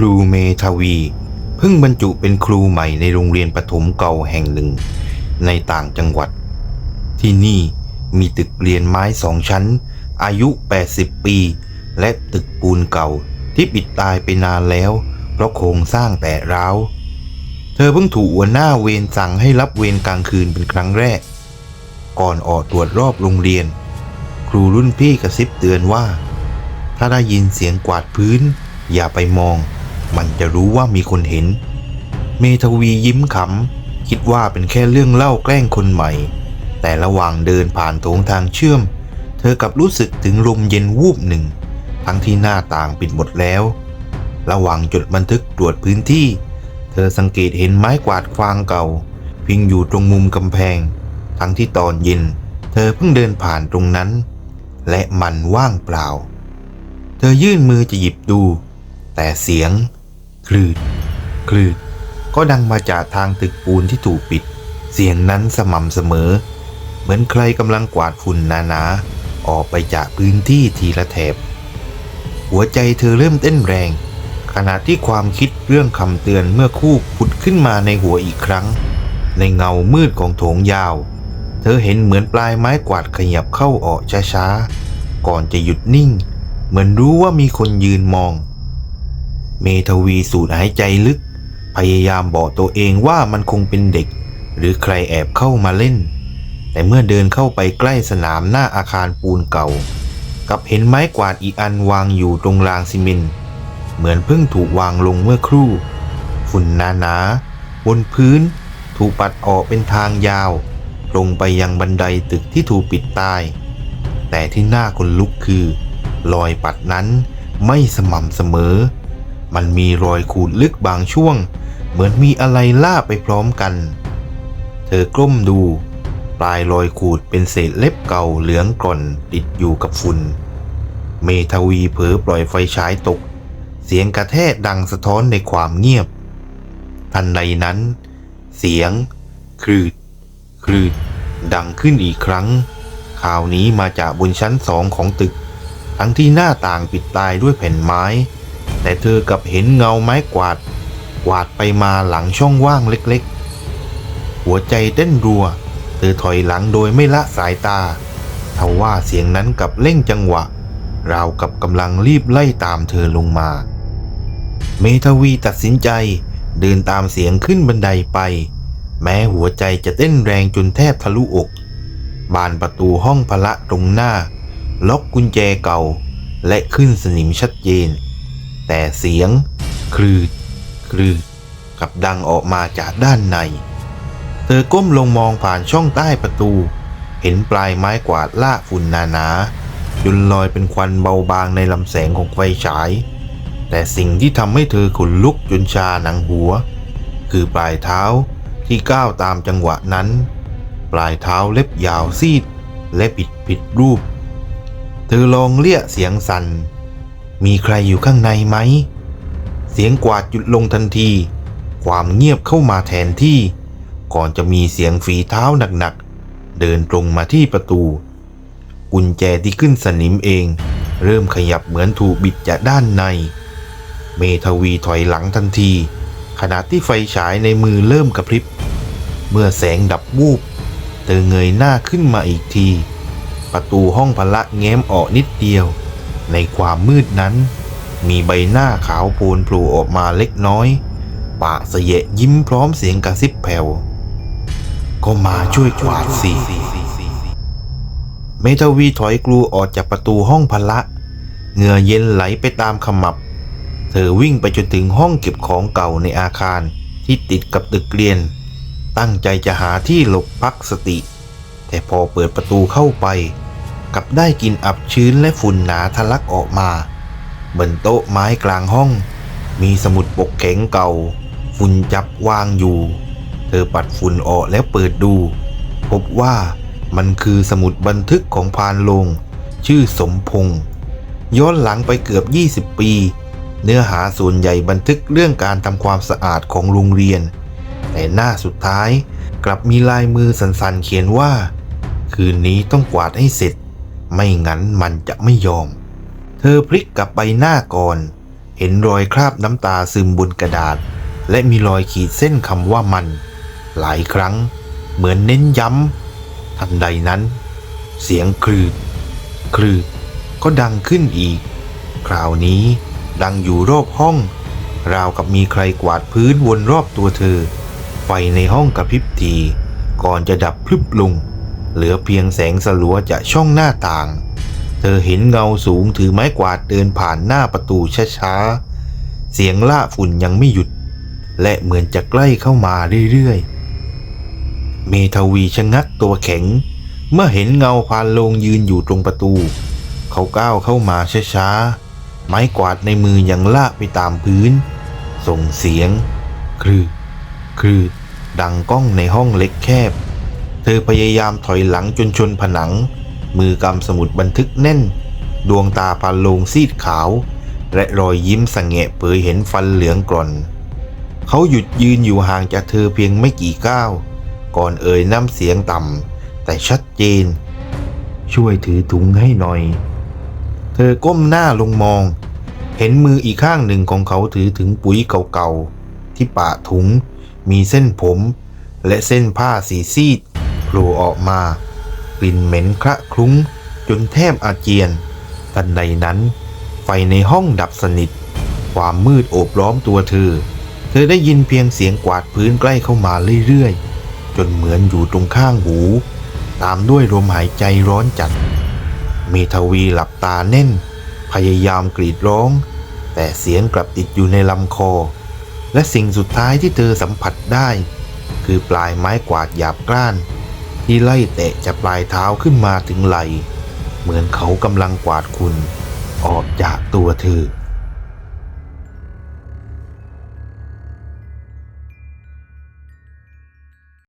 ครูเมทาวี เพิ่งบรรจุเป็นครูใหม่ในโรงเรียนประถมเก่าแห่งหนึ่ง ในต่างจังหวัด ที่นี่มีตึกเรียนไม้สองชั้น อายุ 80 ปี และตึกปูนเก่าที่ปิดตายไปนานแล้ว เพราะโครงสร้างแตกร้าว เธอเพิ่งถูกหัวหน้าเวรสั่งให้รับเวรกลางคืนเป็นครั้งแรก ก่อนออกตรวจรอบโรงเรียน ครูรุ่นพี่กระซิบเตือนว่า ถ้าได้ยินเสียงกวาดพื้น อย่าไปมอง มันจะรู้ว่ามีคนเห็น เมทวียิ้มขำคิดว่าเป็นแค่เรื่องเล่าแกล้งคนใหม่ แต่ระหว่างเดินผ่านโถงทางเชื่อม เธอกลับรู้สึกถึงลมเย็นวูบหนึ่ง ทั้งที่หน้าต่างปิดหมดแล้ว ระหว่างจดบันทึกตรวจพื้นที่ เธอสังเกตเห็นไม้กวาดฟางเก่า พิงอยู่ตรงมุมกำแพง ทั้งที่ตอนเย็น เธอเพิ่งเดินผ่านตรงนั้น และมันว่างเปล่า เธอยื่นมือจะหยิบดู แต่เสียง คลืด คลืด ก็ดังมาจากทางตึกปูนที่ถูกปิด เสียงนั้นสม่ำเสมอ เหมือนใครกำลังกวาดฝุ่นหนาๆ ออกไปจากพื้นที่ทีละแถบ หัวใจเธอเริ่มเต้นแรง ขณะที่ความคิดเรื่องคำเตือนเมื่อคู่ผุดขึ้นมาในหัวอีกครั้ง ในเงามืดของโถงยาว เธอเห็นเหมือนปลายไม้กวาดขยับเข้าออกช้าๆ ก่อนจะหยุดนิ่ง เหมือนรู้ว่ามีคนยืนมอง เมทวีสูดหายใจลึก พยายามบอกตัวเองว่ามันคงเป็นเด็ก หรือใครแอบเข้ามาเล่น แต่เมื่อเดินเข้าไปใกล้สนามหน้าอาคารปูนเก่า กับเห็นไม้กวาดอีอันวางอยู่ตรงรางซีเมนต์เหมือนเพิ่งถูกวางลงเมื่อครู่ ฝุ่นหนาๆบนพื้น ถูกปัดออกเป็นทางยาว ลงไปยังบันไดตึกที่ถูกปิดตาย แต่ที่น่าขนลุกคือรอยปัดนั้นไม่สม่ำเสมอ มันมีรอยขูดลึกบางช่วง เหมือนมีอะไรล่าไปพร้อมกัน เธอกล้มดู ปลายรอยขูดเป็นเศษเล็บเก่าเหลืองกร่อนติดอยู่กับฝุ่น เมทวีเผลอปล่อยไฟฉายตก เสียงกระแทกดังสะท้อนในความเงียบ ทันใดนั้น เสียง คลืด คลืด ดังขึ้นอีกครั้งคราวนี้มาจากบนชั้นสองของตึก ทั้งที่หน้าต่างปิดตายด้วยแผ่นไม้ แต่เธอกลับเห็นเงาไม้กวาด กวาดไปมาหลังช่องว่างเล็กๆ หัวใจเต้นรัว เธอถอยหลังโดยไม่ละสายตาทว่าเสียงนั้นกับเร่งจังหวะ ราวกับกำลังรีบไล่ตามเธอลงมา เมทวีตัดสินใจเดินตามเสียงขึ้นบันไดไป แม้หัวใจจะเต้นแรงจนแทบทะลุอก บานประตูห้องพละตรงหน้า ล็อกกุญแจเก่า และขึ้นสนิมชัดเจน แต่เสียงคลืดคลืดกับดังออกมาจากด้านใน เธอก้มลงมองผ่านช่องใต้ประตู เห็นปลายไม้กวาดลาฝุ่นหนาๆจนลอยเป็นควันเบาบางในลำแสงของไฟฉาย แต่สิ่งที่ทำให้เธอขนลุกจนชาหนังหัว คือปลายเท้าที่ก้าวตามจังหวะนั้น ปลายเท้าเล็บยาวซีดและผิดผิดรูป เธอลองเรียเสียงสัน่น มีใครอยู่ข้างในไหม เสียงกวาดหยุดลงทันที ความเงียบเข้ามาแทนที่ ก่อนจะมีเสียงฝีเท้าหนักๆ เดินตรงมาที่ประตู กุญแจที่ขึ้นสนิมเอง เริ่มขยับเหมือนถูกบิดจากด้านใน เมทวีถอยหลังทันที ขณะที่ไฟฉายในมือเริ่มกระพริบ เมื่อแสงดับวูบเธอเงยหน้าขึ้นมาอีกที ประตูห้องพละแง้มออกนิดเดียว ในความมืดนั้น มีใบหน้าขาวโพลนโผล่ออกมาเล็กน้อยปากเสยะยิ้มพร้อมเสียงกระซิบแผ่วก็มาช่วยกวาดสิเมทวีถอยกลูออกจากประตูห้องพละ เหงื่อเย็นไหลไปตามขมับ เธอวิ่งไปจนถึงห้องเก็บของเก่าในอาคารที่ติดกับตึกเรียน ตั้งใจจะหาที่หลบพักสติ แต่พอเปิดประตูเข้าไป กับได้กลินอับชื้นและฝุ่นหนาทะลักออกมา บนโต๊ะไม้กลางห้อง มีสมุดปกแข็งเก่า ฝุ่นจับวางอยู่ เธอปัดฝุ่นออกแล้วเปิดดู พบว่ามันคือสมุดบันทึกของพานลง ชื่อสมพงษ์ย้อนหลังไปเกือบ 20 ปี เนื้อหาส่วนใหญ่บันทึกเรื่องการทำความสะอาดของโรงเรียน แต่หน้าสุดท้ายกลับมีลายมือสันๆเขียนว่า คืนนี้ต้องกวาดให้เสร็จ ไม่งั้นมันจะไม่ยอม เธอพลิกกลับไปหน้าก่อน เห็นรอยคราบน้ำตาซึมบนกระดาษ และมีรอยขีดเส้นคำว่ามัน หลายครั้ง เหมือนเน้นย้ำ ทันใดนั้น เสียงคลืดคลืดก็ดังขึ้นอีก คราวนี้ดังอยู่รอบห้อง ราวกับมีใครกวาดพื้นวนรอบตัวเธอ ไฟในห้องกระพริบทีก่อนจะดับพลึบลง เหลือเพียงแสงสลัวจากช่องหน้าต่าง เธอเห็นเงาสูงถือไม้กวาดเดินผ่านหน้าประตูช้าๆ เสียงล่าฝุ่นยังไม่หยุด และเหมือนจะใกล้เข้ามาเรื่อยๆ เมทวีชะงักตัวแข็ง เมื่อเห็นเงาพานลงยืนอยู่ตรงประตู เขาก้าวเข้ามาช้าๆ ไม้กวาดในมือยังลากไปตามพื้น ส่งเสียง คืดคลืดดังก้องในห้องเล็กแคบ เธอพยายามถอยหลังจนชนผนัง มือกำสมุดบันทึกแน่น ดวงตาพานโลงซีดขาว และรอยยิ้มสงแงะเผยเห็นฟันเหลืองกร่อน เขาหยุดยืนอยู่ห่างจากเธอเพียงไม่กี่ก้าว ก่อนเอ่ยน้ำเสียงต่ำแต่ชัดเจน ช่วยถือถุงให้หน่อย เธอก้มหน้าลงมอง เห็นมืออีกข้างหนึ่งของเขาถือถึงปุ๋ยเก่าๆที่ปะถุงมีเส้นผมและเส้นผ้าสีซีด ล่ออกมากลิ่นเหม็นคละคลุ้งจนแทบอาเจียน ทันใดนั้น ไฟในห้องดับสนิท ความมืดโอบล้อมตัวเธอ เธอได้ยินเพียงเสียงกวาดพื้นใกล้เข้ามาเรื่อยๆ จนเหมือนอยู่ตรงข้างหู ตามด้วยลมหายใจร้อนจัด เมทวีหลับตาแน่น พยายามกรีดร้อง แต่เสียงกลับติดอยู่ในลำคอ และสิ่งสุดท้ายที่เธอสัมผัสได้ คือปลายไม้กวาดหยาบกร้าน ที่ไล่เตะจากปลายเท้าขึ้นมาถึงไหล เหมือนเขากำลังกวาดคุณ ออกจากตัวเธอ